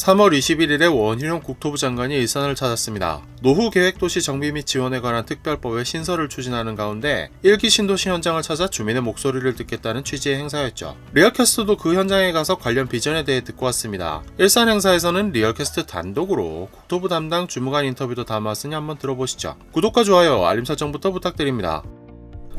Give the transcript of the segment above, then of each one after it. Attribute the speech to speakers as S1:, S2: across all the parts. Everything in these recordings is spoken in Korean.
S1: 3월 21일에 원희룡 국토부 장관이 일산을 찾았습니다. 노후 계획 도시 정비 및 지원에 관한 특별법의 신설을 추진하는 가운데 1기 신도시 현장을 찾아 주민의 목소리를 듣겠다는 취지의 행사였죠. 리얼캐스트도 그 현장에 가서 관련 비전에 대해 듣고 왔습니다. 일산 행사에서는 리얼캐스트 단독으로 국토부 담당 주무관 인터뷰도 담았으니 한번 들어보시죠. 구독과 좋아요, 알림 설정부터 부탁드립니다.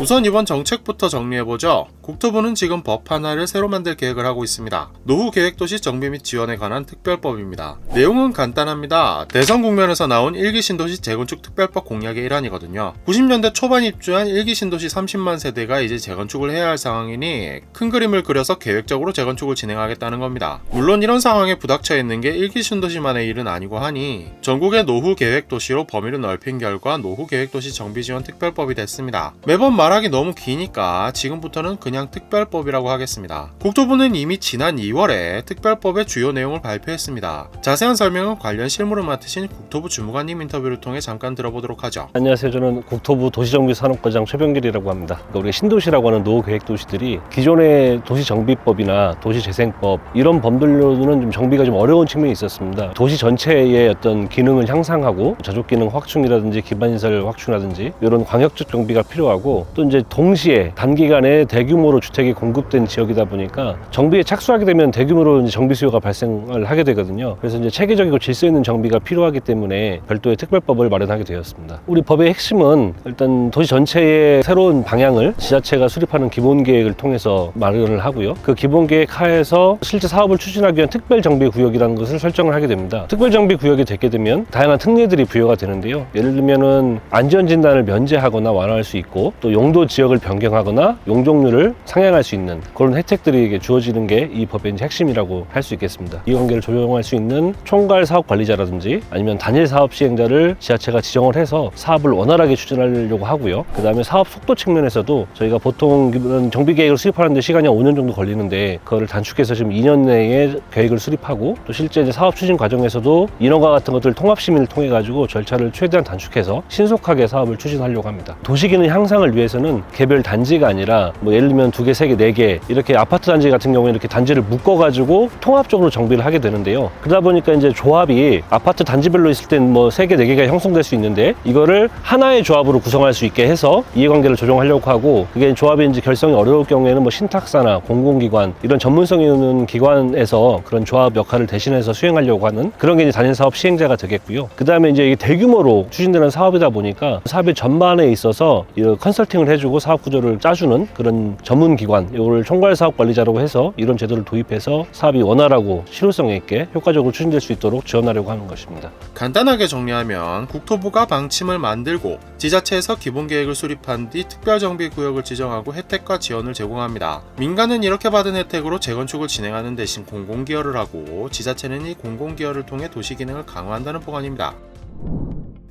S1: 우선 이번 정책부터 정리해보죠. 국토부는 지금 법 하나를 새로 만들 계획을 하고 있습니다. 노후 계획도시 정비 및 지원에 관한 특별법입니다. 내용은 간단합니다. 대선 국면에서 나온 1기 신도시 재건축 특별법 공약의 일환이거든요. 90년대 초반 입주한 1기 신도시 30만 세대가 이제 재건축을 해야 할 상황이니 큰 그림을 그려서 계획적으로 재건축을 진행하겠다는 겁니다. 물론 이런 상황에 부닥쳐 있는 게 1기 신도시만의 일은 아니고 하니 전국의 노후 계획도시로 범위를 넓힌 결과 노후 계획도시 정비 지원 특별법이 됐습니다. 매번 말하기 너무 기니까 지금부터는 그냥 특별법이라고 하겠습니다. 국토부는 이미 지난 2월에 특별법의 주요 내용을 발표했습니다. 자세한 설명은 관련 실무를 맡으신 국토부 주무관님 인터뷰를 통해 잠깐 들어보도록 하죠.
S2: 안녕하세요. 저는 국토부 도시정비 산업과장 최병길이라고 합니다. 그러니까 우리가 신도시라고 하는 노후계획도시들이 기존의 도시정비법이나 도시재생법 이런 법들로는 좀 정비가 좀 어려운 측면이 있었습니다. 도시 전체의 어떤 기능을 향상하고 저속 기능 확충이라든지 기반 시설 확충이라든지 이런 광역적 정비가 필요하고 또 이제 동시에 단기간에 대규모로 주택이 공급된 지역이다 보니까 정비에 착수하게 되면 대규모로 정비 수요가 발생을 하게 되거든요. 그래서 이제 체계적이고 질서 있는 정비가 필요하기 때문에 별도의 특별법을 마련하게 되었습니다. 우리 법의 핵심은 일단 도시 전체의 새로운 방향을 지자체가 수립하는 기본 계획을 통해서 마련을 하고요. 그 기본 계획 하에서 실제 사업을 추진하기 위한 특별 정비 구역이라는 것을 설정을 하게 됩니다. 특별 정비 구역이 되게 되면 다양한 특례들이 부여가 되는데요. 예를 들면은 안전 진단을 면제하거나 완화할 수 있고 또 용도 지역을 변경하거나 용적률을 상향할 수 있는 그런 혜택들이 이게 주어지는 게 이 법의 핵심이라고 할 수 있겠습니다. 이 관계를 조정할 수 있는 총괄 사업 관리자라든지 아니면 단일 사업 시행자를 지자체가 지정을 해서 사업을 원활하게 추진하려고 하고요. 그 다음에 사업 속도 측면에서도 저희가 보통 정비 계획을 수립하는데 시간이 한 5년 정도 걸리는데 그거를 단축해서 지금 2년 내에 계획을 수립하고 또 실제 이제 사업 추진 과정에서도 인허가 같은 것들 통합 심의를 통해 가지고 절차를 최대한 단축해서 신속하게 사업을 추진하려고 합니다. 도시기능 향상을 위해서 는 개별 단지가 아니라 뭐 예를 들면 두 개, 세 개, 네 개 이렇게 아파트 단지 같은 경우에 이렇게 단지를 묶어 가지고 통합적으로 정비를 하게 되는데요. 그러다 보니까 이제 조합이 아파트 단지별로 있을 땐 뭐 세 개, 네 개가 형성될 수 있는데 이거를 하나의 조합으로 구성할 수 있게 해서 이해관계를 조정하려고 하고 그게 조합이 이제 결성이 어려울 경우에는 뭐 신탁사나 공공기관 이런 전문성이 있는 기관에서 그런 조합 역할을 대신해서 수행하려고 하는 그런 게 이제 단일 사업 시행자가 되겠고요. 그 다음에 이제 이게 대규모로 추진되는 사업이다 보니까 사업의 전반에 있어서 이 컨설팅 을 해주고 사업 구조를 짜주는 그런 전문 기관, 이거를 총괄 사업 관리자라고 해서 이런 제도를 도입해서 사업이 원활하고 실효성 있게 효과적으로 추진될 수 있도록 지원하려고 하는 것입니다.
S1: 간단하게 정리하면 국토부가 방침을 만들고 지자체에서 기본 계획을 수립한 뒤 특별 정비 구역을 지정하고 혜택과 지원을 제공합니다. 민간은 이렇게 받은 혜택으로 재건축을 진행하는 대신 공공 기여를 하고 지자체는 이 공공 기여를 통해 도시 기능을 강화한다는 보관입니다.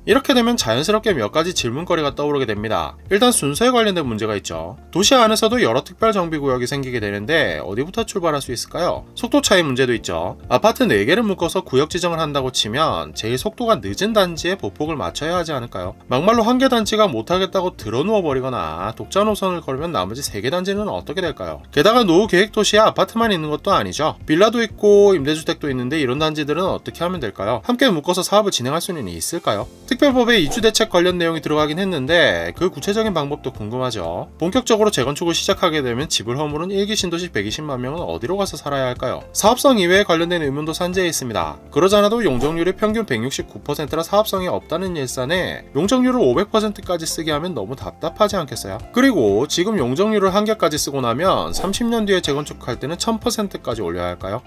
S1: 이렇게 되면 자연스럽게 몇 가지 질문거리가 떠오르게 됩니다. 일단 순서에 관련된 문제가 있죠. 도시 안에서도 여러 특별 정비 구역이 생기게 되는데 어디부터 출발할 수 있을까요? 속도 차이 문제도 있죠. 아파트 4개를 묶어서 구역 지정을 한다고 치면 제일 속도가 늦은 단지에 보폭을 맞춰야 하지 않을까요? 막말로 한 개 단지가 못하겠다고 들어누워 버리거나 독자 노선을 걸면 나머지 3개 단지는 어떻게 될까요? 게다가 노후 계획 도시에 아파트만 있는 것도 아니죠. 빌라도 있고 임대주택도 있는데 이런 단지들은 어떻게 하면 될까요? 함께 묶어서 사업을 진행할 수는 있을까요? 특별법에 이주 대책 관련 내용이 들어가긴 했는데 그 구체적인 방법도 궁금하죠. 본격적으로 재건축을 시작하게 되면 집을 허물은 1기 신도시 120만 명은 어디로 가서 살아야 할까요? 사업성 이외에 관련된 의문도 산재해 있습니다. 그러잖아도 용적률이 평균 169%라 사업성이 없다는 일산에 용적률을 500%까지 쓰게 하면 너무 답답하지 않겠어요? 그리고 지금 용적률을 한 개까지 쓰고 나면 30년 뒤에 재건축할 때는 1000%까지 올려야 할까요?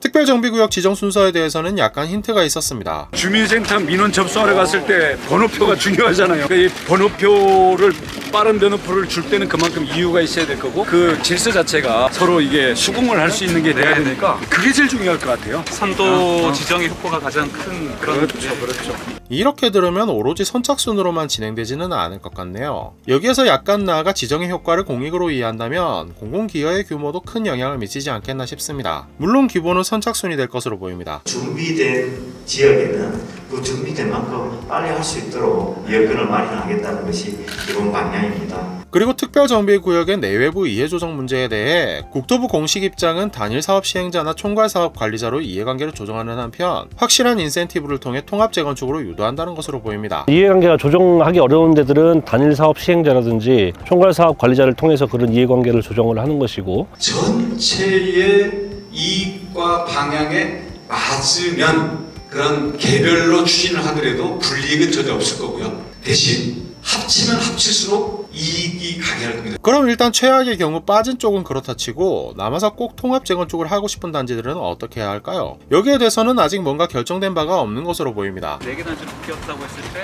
S1: 특별정비구역 지정 순서에 대해서는 약간 힌트가 있었습니다.
S3: 주민센터 민원 접수하러 갔을 때 번호표가 중요하잖아요. 그러니까 이 번호표를 빠른 번호표를 줄 때는 그만큼 이유가 있어야 될 거고 그 질서 자체가 서로 이게 수긍을 할 수 있는 게 돼야 되니까 그게 제일 중요할 것 같아요.
S4: 산도 지정의 효과가 가장 큰 그런
S3: 그렇죠, 그렇죠.
S1: 이렇게 들으면 오로지 선착순으로만 진행되지는 않을 것 같네요. 여기에서 약간 나아가 지정의 효과를 공익으로 이해한다면 공공기여의 규모도 큰 영향을 미치지 않겠나 싶습니다. 물론 기본은 선착순이 될 것으로 보입니다.
S5: 준비된 지역에는 그 준비된 만큼 빨리 할 수 있도록 여건을 마련하겠다는 것이 기본 방향입니다.
S1: 그리고 특별정비구역의 내외부 이해조정 문제에 대해 국토부 공식 입장은 단일 사업 시행자나 총괄 사업 관리자로 이해관계를 조정하는 한편 확실한 인센티브를 통해 통합 재건축으로 유도한다는 것으로 보입니다.
S2: 이해관계가 조정하기 어려운 데들은 단일 사업 시행자라든지 총괄 사업 관리자를 통해서 그런 이해관계를 조정을 하는 것이고
S6: 전체의 이익과 방향에 맞으면 그런 개별로 추진을 하더라도 불이익은 전혀 없을 거고요. 대신 합치면 합칠수록 이익이 강해할 겁니다.
S1: 그럼 일단 최악의 경우 빠진 쪽은 그렇다 치고 남아서 꼭 통합 재건축을 하고 싶은 단지들은 어떻게 해야 할까요? 여기에 대해서는 아직 뭔가 결정된 바가 없는 것으로 보입니다.
S4: 네개 단지로 묶였다고 했을 때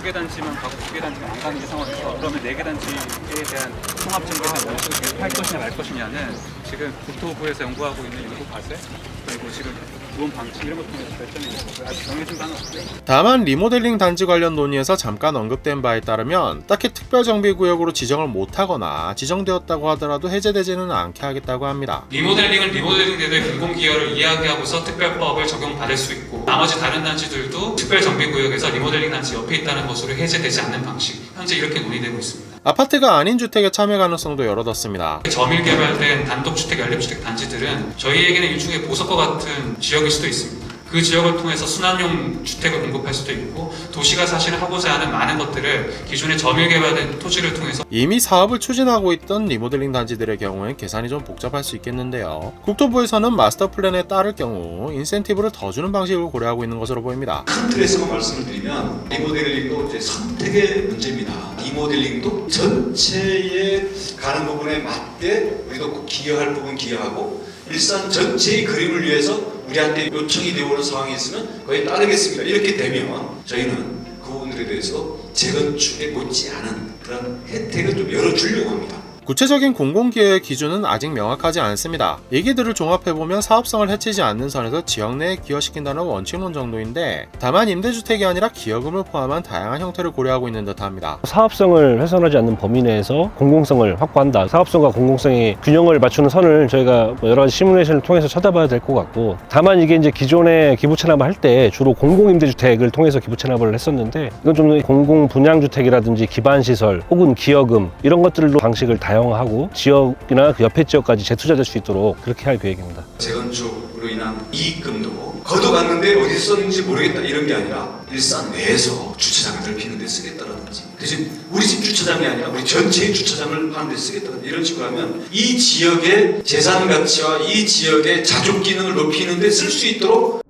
S4: 두 개 단지만 가고 두 개 단지만 안 가는 게 상황에서 그러면 네개 단지에 대한 통합 정비나 원칙을 할 것이냐 말 것이냐는 지금 국토부에서 연구하고 있는 연구 과제 그리고 지금 구원 방침 이런 것 통해서 결정이 아직 정해진 바는 없고요.
S1: 다만 리모델링 단지 관련 논의에서 잠깐 언급된 바에 따르면 딱히 특별 정비 구역으로 지정을 못하거나 지정되었다고 하더라도 해제되지는 않게 하겠다고 합니다.
S7: 리모델링은 리모델링 대대 공공기여를 이야기하고서 특별법을 적용받을 수 있고 나머지 다른 단지들도 특별 정비 구역에서 리모델링 단지 옆에 있다는 것으로 해제되지 않는 방식 현재 이렇게 논의되고 있습니다.
S1: 아파트가 아닌 주택의 참여 가능성도 열어뒀습니다.
S7: 저밀 개발된 단독주택, 연립주택 단지들은 저희에게는 일종의 보석과 같은 지역일 수도 있습니다. 그 지역을 통해서 순환용 주택을 공급할 수도 있고 도시가 사실 하고자 하는 많은 것들을 기존의 저밀 개발된 토지를 통해서
S1: 이미 사업을 추진하고 있던 리모델링 단지들의 경우엔 계산이 좀 복잡할 수 있겠는데요. 국토부에서는 마스터 플랜에 따를 경우 인센티브를 더 주는 방식을 고려하고 있는 것으로 보입니다.
S6: 큰 틀에서만 말씀을 드리면 리모델링도 이제 선택의 문제입니다. 리모델링도 전체에 가는 부분에 맞게 우리도 꼭 기여할 부분 기여하고 일산 전체의 그림을 위해서 우리한테 요청이 되어 오는 상황이 있으면 거의 따르겠습니다. 이렇게 되면 저희는 그 부분들에 대해서 재건축에 못지 않은 그런 혜택을 좀 열어주려고 합니다.
S1: 구체적인 공공기여의 기준은 아직 명확하지 않습니다. 얘기들을 종합해보면 사업성을 해치지 않는 선에서 지역 내에 기여시킨다는 원칙론 정도인데 다만 임대주택이 아니라 기여금을 포함한 다양한 형태를 고려하고 있는 듯합니다.
S2: 사업성을 훼손하지 않는 범위 내에서 공공성을 확보한다. 사업성과 공공성의 균형을 맞추는 선을 저희가 뭐 여러 가지 시뮬레이션을 통해서 찾아봐야 될 것 같고 다만 이게 이제 기존에 기부 체납을 할 때 주로 공공임대주택을 통해서 기부 체납을 했었는데 이건 좀 공공 분양주택이라든지 기반시설 혹은 기여금 이런 것들로 방식을 다양 화하고 지역이나 그 옆에 지역까지 재투자될 수 있도록 그렇게 할 계획입니다.
S6: 재건축으로 인한 이익금도 걷어갔는데 어디 썼는지 모르겠다 이런 게 아니라 일산 내에서 주차장을 넓히는 데 쓰겠다라든지 대신 우리 집 주차장이 아니라 우리 전체의 주차장을 하는 데 쓰겠다든지 이런 식으로 하면 이 지역의 재산 가치와 이 지역의 자족 기능을 높이는 데 쓸 수 있도록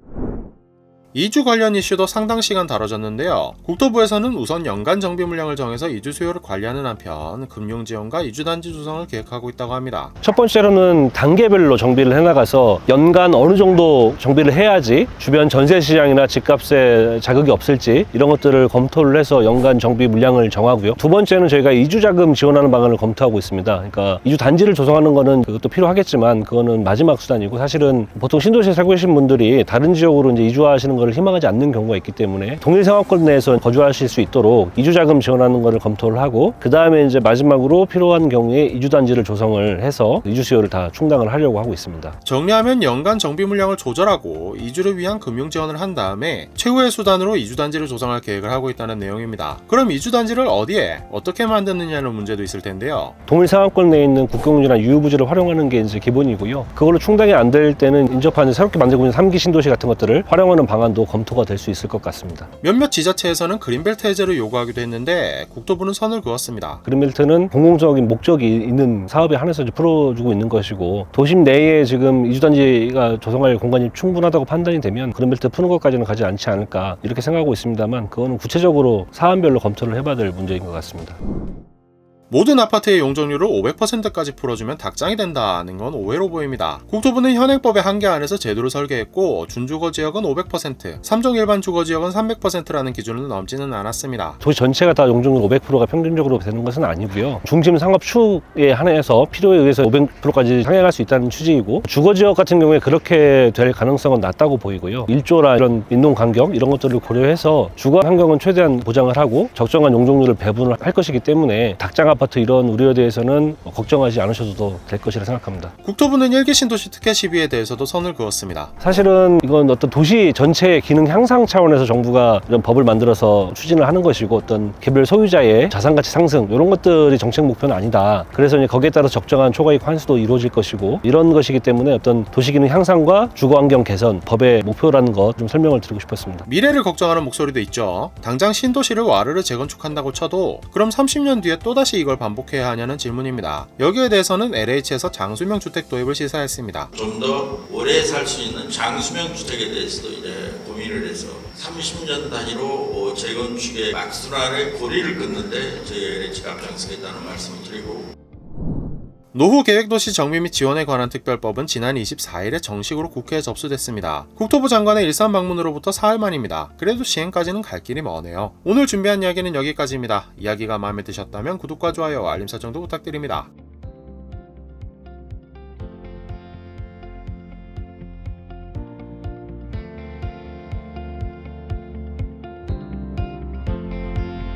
S1: 이주 관련 이슈도 상당 시간 다뤄졌는데요. 국토부에서는 우선 연간 정비 물량을 정해서 이주 수요를 관리하는 한편 금융 지원과 이주 단지 조성을 계획하고 있다고 합니다.
S2: 첫 번째로는 단계별로 정비를 해나가서 연간 어느 정도 정비를 해야지 주변 전세 시장이나 집값에 자극이 없을지 이런 것들을 검토를 해서 연간 정비 물량을 정하고요. 두 번째는 저희가 이주 자금 지원하는 방안을 검토하고 있습니다. 그러니까 이주 단지를 조성하는 거는 그것도 필요하겠지만 그거는 마지막 수단이고 사실은 보통 신도시에 살고 계신 분들이 다른 지역으로 이제 이주하시는 걸 희망하지 않는 경우가 있기 때문에 동일 상황권 내에서 거주하실 수 있도록 이주 자금 지원하는 거를 검토를 하고 그 다음에 이제 마지막으로 필요한 경우에 이주 단지를 조성을 해서 이주 수요를 다 충당을 하려고 하고 있습니다.
S1: 정리하면 연간 정비 물량을 조절하고 이주를 위한 금융 지원을 한 다음에 최후의 수단으로 이주 단지를 조성할 계획을 하고 있다는 내용입니다. 그럼 이주 단지를 어디에 어떻게 만드느냐는 문제도 있을 텐데요.
S2: 동일 상황권 내에 있는 국경지나 유휴부지를 활용하는 게 이제 기본이고요. 그걸로 충당이 안 될 때는 인접하는 새롭게 만들고 있는 3기 신도시 같은 것들을 활용하는 방안 도 검토가 될 수 있을 것 같습니다.
S1: 몇몇 지자체에서는 그린벨트 해제를 요구하기도 했는데 국토부는 선을 그었습니다.
S2: 그린벨트는 공공적인 목적이 있는 사업에 한해서 풀어주고 있는 것이고 도심 내에 지금 이주단지가 조성할 공간이 충분하다고 판단이 되면 그린벨트 푸는 것까지는 가지 않지 않을까 이렇게 생각하고 있습니다만 그거는 구체적으로 사안별로 검토를 해봐야 될 문제인 것 같습니다.
S1: 모든 아파트의 용적률을 500%까지 풀어주면 닭장이 된다는 건 오해로 보입니다. 국토부는 현행법의 한계 안에서 제도를 설계했고 준주거 지역은 500%, 3종 일반 주거 지역은 300%라는 기준을 넘지는 않았습니다.
S2: 도시 전체가 다 용적률 500%가 평균적으로 되는 것은 아니고요. 중심 상업 축에 한해서 필요에 의해서 500%까지 상향할 수 있다는 취지이고 주거 지역 같은 경우에 그렇게 될 가능성은 낮다고 보이고요. 일조나 이런 민농 간격 이런 것들을 고려해서 주거 환경은 최대한 보장을 하고 적정한 용적률을 배분을 할 것이기 때문에 닭장 아파트 이런 우려에 대해서는 걱정하지 않으셔도 될 것이라 생각합니다.
S1: 국토부는 일기 신도시 특혜 시비에 대해서도 선을 그었습니다.
S2: 사실은 이건 어떤 도시 전체의 기능 향상 차원에서 정부가 이런 법을 만들어서 추진을 하는 것이고 어떤 개별 소유자의 자산 가치 상승 이런 것들이 정책 목표는 아니다. 그래서 이제 거기에 따라 적정한 초과이익 환수도 이루어질 것이고 이런 것이기 때문에 어떤 도시 기능 향상과 주거 환경 개선 법의 목표라는 것 좀 설명을 드리고 싶었습니다.
S1: 미래를 걱정하는 목소리도 있죠. 당장 신도시를 와르르 재건축한다고 쳐도 그럼 30년 뒤에 또다시 이걸 반복해야 하냐는 질문입니다. 여기에 대해서는 LH에서 장수명 주택 도입을 시사했습니다.
S8: 좀 더 오래 살 수 있는 장수명 주택에 대해서도 이제 고민을 해서 30년 단위로 어, 재건축의 막순환의 고리를 긋는데 저희 LH가 앞장서겠다는 말씀을 드리고
S1: 노후 계획도시 정비 및 지원에 관한 특별법은 지난 24일에 정식으로 국회에 접수됐습니다. 국토부 장관의 일산 방문으로부터 사흘 만입니다. 그래도 시행까지는 갈 길이 머네요. 오늘 준비한 이야기는 여기까지입니다. 이야기가 마음에 드셨다면 구독과 좋아요, 알림 설정도 부탁드립니다.